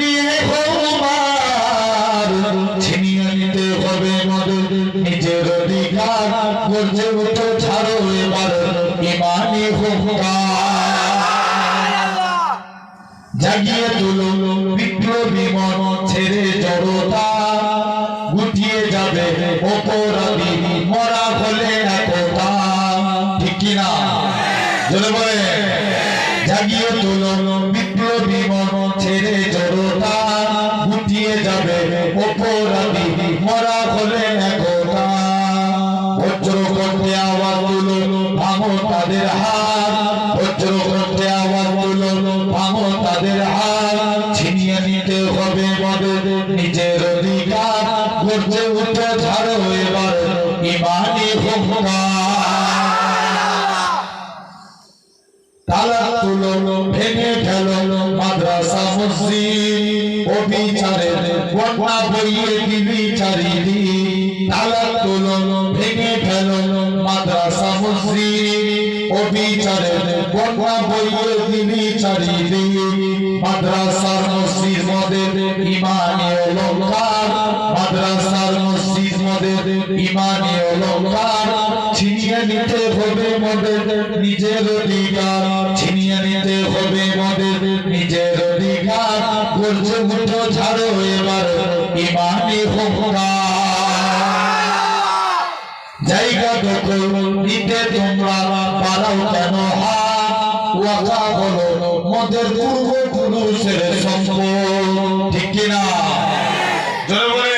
নিয়ে হো মান ছিনিয়ে নিতে হবে মদের নিজের অধিকার গর্জে উঠো ছাড়ো এবার ইমানি হুঙ্কার জাগিয়ে তুলো, বিপ্লবী মন ছেড়ে জড়তা। অপরাধী মরা হলে একতা ঠিক কিনা? জোরে বলে। জাগিয়ে তুলো, বিপ্লবী মন ছেড়ে জড়তা। গুটিয়ে যাবে অপরাধী মরা হলে নিজের অধিকার। গর্জে উঠে ছাড়ো এবার ইমানি হুঙ্কার তালা তুলো, ভেঙে ফেলো, মাদ্রাসা, মসজিদ অবিচারে বন্যা বইয়ে দিবি চারিদি তালা তুলো, ভেঙে ফেলো, মাদ্রাসা, মসজিদ অবিচারে বন্যা বইয়ে দিবি চারিদি মাদ্রাসার মসজিদ মদের ইমানে অলঙ্কার মসজিদ মদের ইমানে অলঙ্কার ছিনিয়ে নিতে হবে মদের নিজের অধিকার। ছিনিয়ে নিতে হবে মদের নিজের অধিকার। গর্জে উঠো ছাড়ো এবার ইমানি জায়গা দখল নিতে তোমরা পারাও কেন ওয়াকা হলো মদের পূর্বপুরুষের সম্পদ, ঠিক কিনা? জোরে বলে।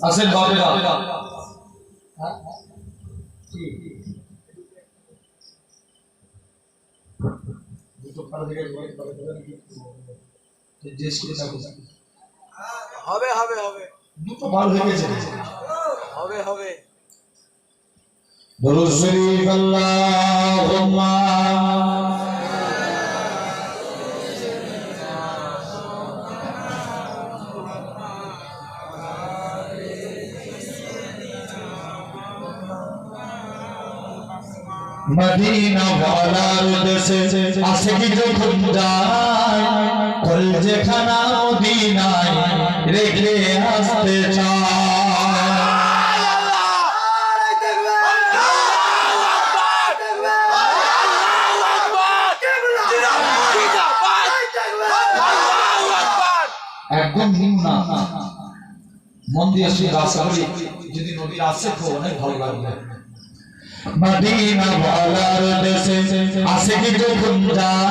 আসেন পার থাকো হবে হবে হবে দুটো বার হয়ে গেছে হবে হবে দরুদ শরীফ আল্লাহুম্মা মদিনা ওয়ালার দেশে আসে কি যখন যায় কল যেখানা মদিনায় রেখে আসতে চায়। একদম নিম্ন। না মন যদি নদীর আসে তো অনেক ভালো লাগবে। মদিনা বলার দেশে আসে কি যখন